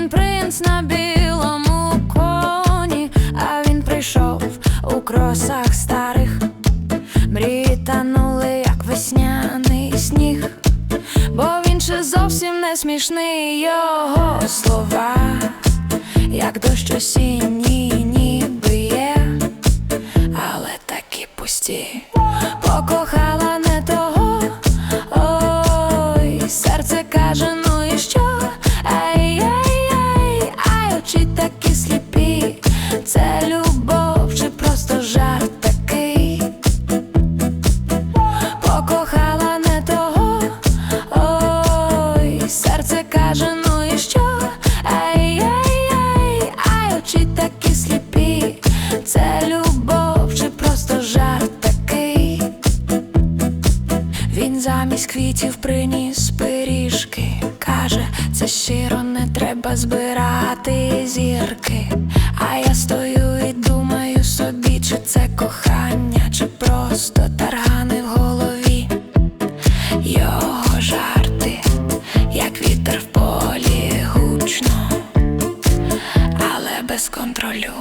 Він принц на білому коні, а він прийшов у кросах старих, мрії танули, як весняний сніг, бо він ще зовсім не смішний його слова, як дощ осінні, ніби є, але такі пусті покохала не того, ой, серце каже. Каже, ну і що? Ай-яй-яй, ай, очі такі сліпі. Це любов чи просто жарт такий. Він замість квітів приніс пиріжки. Каже, це щиро не треба збирати зірки. А я стою і думаю собі, чи це кохання, чи просто таргани в контролю.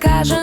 каже